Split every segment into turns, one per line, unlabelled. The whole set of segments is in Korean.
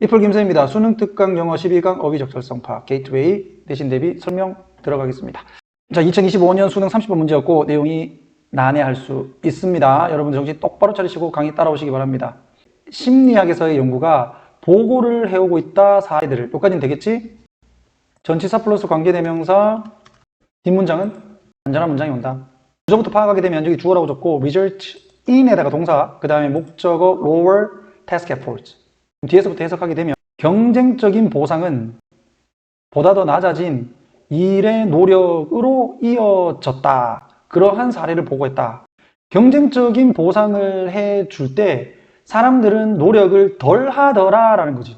이풀 김쌤입니다. 수능 특강 영어 12강 어휘 적절성파 게이트웨이 대신 대비 설명 들어가겠습니다. 자, 2025년 수능 30번 문제였고 내용이 난해할 수 있습니다. 여러분들 정신 똑바로 차리시고 강의 따라오시기 바랍니다. 심리학에서의 연구가 보고를 해오고 있다 사례들을 여기까지는 되겠지? 전치사 플러스 관계대명사 뒷문장은 안전한 문장이 온다. 주어부터 파악하게 되면 여기 주어라고 적고 result in에다가 동사 그 다음에 목적어 lower task efforts 뒤에서부터 해석하게 되면 경쟁적인 보상은 보다 더 낮아진 일의 노력으로 이어졌다. 그러한 사례를 보고했다. 경쟁적인 보상을 해 줄 때 사람들은 노력을 덜 하더라라는 거지.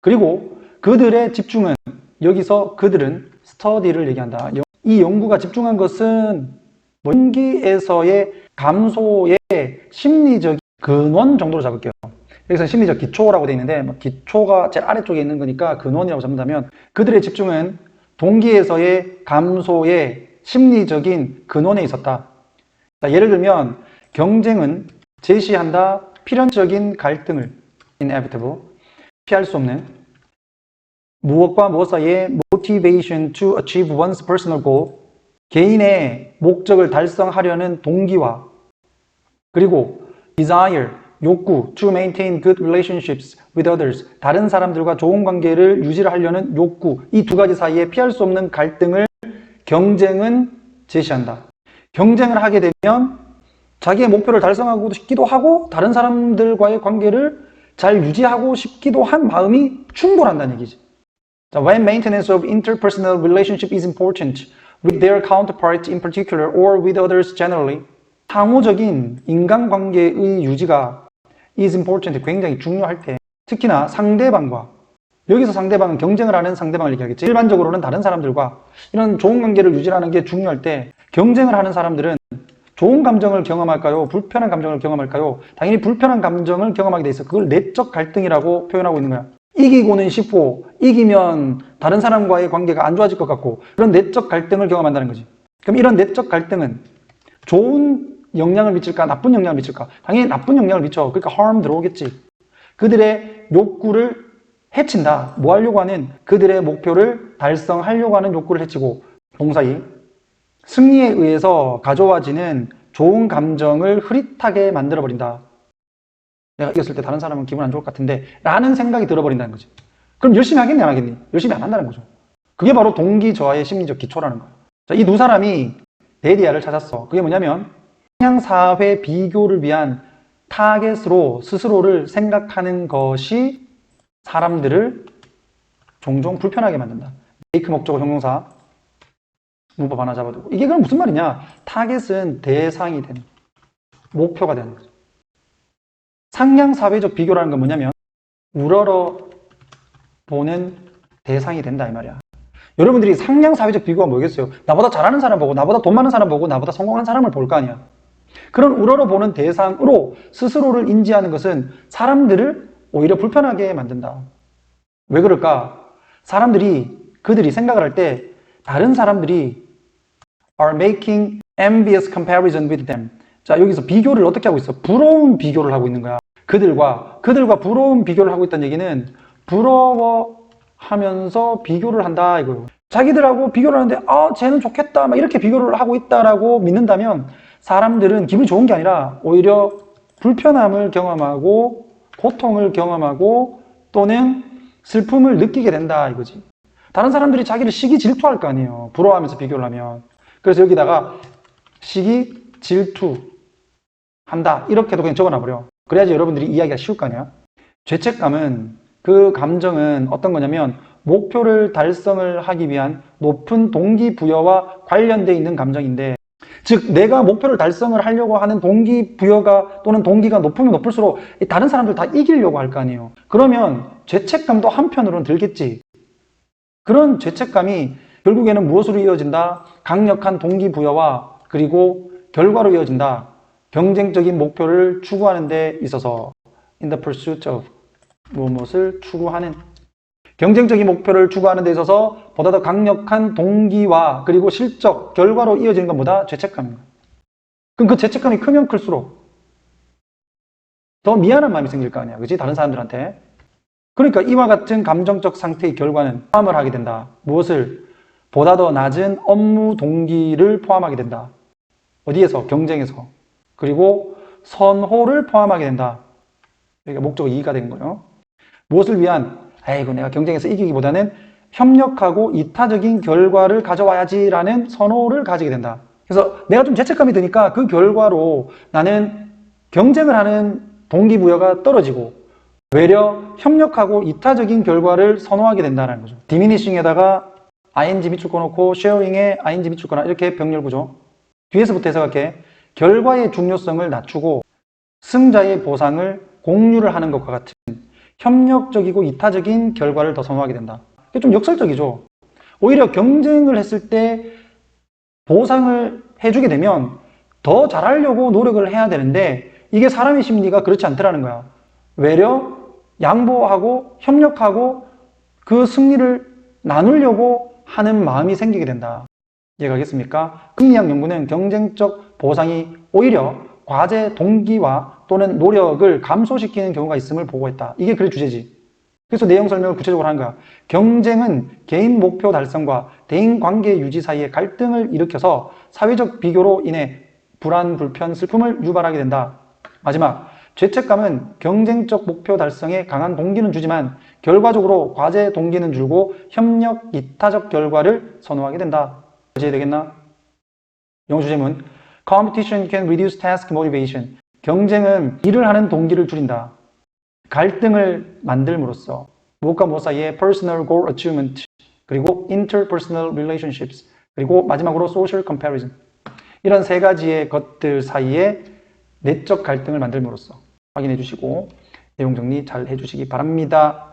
그리고 그들의 집중은 여기서 그들은 스터디를 얘기한다. 이 연구가 집중한 것은 연기에서의 감소의 심리적 근원 정도로 잡을게요. 여기서 심리적 기초라고 되어 있는데 뭐 기초가 제일 아래쪽에 있는 거니까 근원이라고 잡는다면 그들의 집중은 동기에서의 감소의 심리적인 근원에 있었다. 자, 예를 들면 경쟁은 제시한다 필연적인 갈등을 inevitable 피할 수 없는 무엇과 무엇 사이의 motivation to achieve one's personal goal 개인의 목적을 달성하려는 동기와 그리고 desire 욕구 to maintain good relationships with others 다른 사람들과 좋은 관계를 유지를 하려는 욕구 이 두 가지 사이에 피할 수 없는 갈등을 경쟁은 제시한다. 경쟁을 하게 되면 자기의 목표를 달성하고 싶기도 하고 다른 사람들과의 관계를 잘 유지하고 싶기도 한 마음이 충돌한다는 얘기지. 자, when maintenance of interpersonal relationship is important with their counterpart in particular or with others generally 상호적인 인간관계의 유지가 is important 굉장히 중요할 때 특히나 상대방과 여기서 상대방은 경쟁을 하는 상대방을 얘기하겠지 일반적으로는 다른 사람들과 이런 좋은 관계를 유지하는 게 중요할 때 경쟁을 하는 사람들은 좋은 감정을 경험할까요? 불편한 감정을 경험할까요? 당연히 불편한 감정을 경험하게 돼 있어. 그걸 내적 갈등이라고 표현하고 있는 거야. 이기고는 싶고 이기면 다른 사람과의 관계가 안 좋아질 것 같고 그런 내적 갈등을 경험한다는 거지. 그럼 이런 내적 갈등은 좋은 영향을 미칠까 나쁜 영향을 미칠까? 당연히 나쁜 영향을 미쳐. 그러니까 harm 들어오겠지. 그들의 욕구를 해친다. 뭐 하려고 하는 그들의 목표를 달성하려고 하는 욕구를 해치고 동사이 승리에 의해서 가져와지는 좋은 감정을 흐릿하게 만들어버린다. 내가 이겼을 때 다른 사람은 기분 안 좋을 것 같은데 라는 생각이 들어버린다는 거지. 그럼 열심히 하겠니 안 하겠니? 열심히 안 한다는 거죠. 그게 바로 동기 저하의 심리적 기초라는 거예요. 이 두 사람이 데디아를 찾았어. 그게 뭐냐면 사회 비교를 위한 타겟으로 스스로를 생각하는 것이 사람들을 종종 불편하게 만든다. 메이크 목적어 형용사 문법 하나 잡아두고 이게 그럼 무슨 말이냐? 타겟은 대상이 되는 목표가 되는 거죠. 상향 사회적 비교라는 건 뭐냐면 우러러 보는 대상이 된다 이 말이야. 여러분들이 상향 사회적 비교가 뭐겠어요? 나보다 잘하는 사람 보고 나보다 돈 많은 사람 보고 나보다 성공한 사람을 볼 거 아니야. 그런 우러러 보는 대상으로 스스로를 인지하는 것은 사람들을 오히려 불편하게 만든다. 왜 그럴까? 사람들이 그들이 생각을 할 때 다른 사람들이 are making envious comparison with them. 자, 여기서 비교를 어떻게 하고 있어? 부러운 비교를 하고 있는 거야. 그들과 그들과 부러운 비교를 하고 있다는 얘기는 부러워하면서 비교를 한다 이거예요. 자기들하고 비교를 하는데 아, 쟤는 좋겠다. 막 이렇게 비교를 하고 있다라고 믿는다면 사람들은 기분이 좋은 게 아니라 오히려 불편함을 경험하고 고통을 경험하고 또는 슬픔을 느끼게 된다 이거지. 다른 사람들이 자기를 시기 질투할 거 아니에요. 부러워하면서 비교를 하면. 그래서 여기다가 시기 질투 한다 이렇게도 그냥 적어놔 버려. 그래야지 여러분들이 이야기가 쉬울 거 아니야. 죄책감은 그 감정은 어떤 거냐면 목표를 달성을 하기 위한 높은 동기부여와 관련돼 있는 감정인데 즉 내가 목표를 달성을 하려고 하는 동기부여가 또는 동기가 높으면 높을수록 다른 사람들 다 이기려고 할 거 아니에요. 그러면 죄책감도 한편으로는 들겠지. 그런 죄책감이 결국에는 무엇으로 이어진다? 강력한 동기부여와 그리고 결과로 이어진다. 경쟁적인 목표를 추구하는 데 있어서 in the pursuit of 무엇을 추구하는 경쟁적인 목표를 추구하는 데 있어서 보다 더 강력한 동기와 그리고 실적, 결과로 이어지는 것보다 거예요. 그럼 그 죄책감이 크면 클수록 더 미안한 마음이 생길 거 아니야. 그지? 다른 사람들한테. 그러니까 이와 같은 감정적 상태의 결과는 포함을 하게 된다. 무엇을? 보다 더 낮은 업무 동기를 포함하게 된다. 어디에서? 경쟁에서. 그리고 선호를 포함하게 된다. 여기가 목적 2가 된 거예요. 무엇을 위한? 아이고, 내가 경쟁에서 이기기보다는 협력하고 이타적인 결과를 가져와야지라는 선호를 가지게 된다. 그래서 내가 좀 죄책감이 드니까 그 결과로 나는 경쟁을 하는 동기부여가 떨어지고 외려 협력하고 이타적인 결과를 선호하게 된다는 거죠. 디미니싱에다가 ing 밑줄 꺼놓고 쉐어링에 ing 밑줄 꺼놔 이렇게 병렬 구조. 뒤에서부터 해석할게. 결과의 중요성을 낮추고 승자의 보상을 공유를 하는 것과 같은 협력적이고 이타적인 결과를 더 선호하게 된다. 이게 좀 역설적이죠. 오히려 경쟁을 했을 때 보상을 해주게 되면 더 잘하려고 노력을 해야 되는데 이게 사람의 심리가 그렇지 않더라는 거야. 외려 양보하고 협력하고 그 승리를 나누려고 하는 마음이 생기게 된다. 이해가 겠습니까? 심리학 연구는 경쟁적 보상이 오히려 과제 동기와 또는 노력을 감소시키는 경우가 있음을 보고했다. 이게 그 주제지. 그래서 내용 설명을 구체적으로 하는 거야. 경쟁은 개인 목표 달성과 대인 관계 유지 사이에 갈등을 일으켜서 사회적 비교로 인해 불안, 불편, 슬픔을 유발하게 된다. 마지막, 죄책감은 경쟁적 목표 달성에 강한 동기는 주지만 결과적으로 과제 동기는 줄고 협력, 이타적 결과를 선호하게 된다. 이해되겠나? 영어 주제문 Competition can reduce task motivation. 경쟁은 일을 하는 동기를 줄인다. 갈등을 만들므로써 무엇과 무엇 사이에 personal goal achievement 그리고 interpersonal relationships 그리고 마지막으로 social comparison 이런 세 가지의 것들 사이에 내적 갈등을 만들므로써 확인해 주시고 내용 정리 잘 해주시기 바랍니다.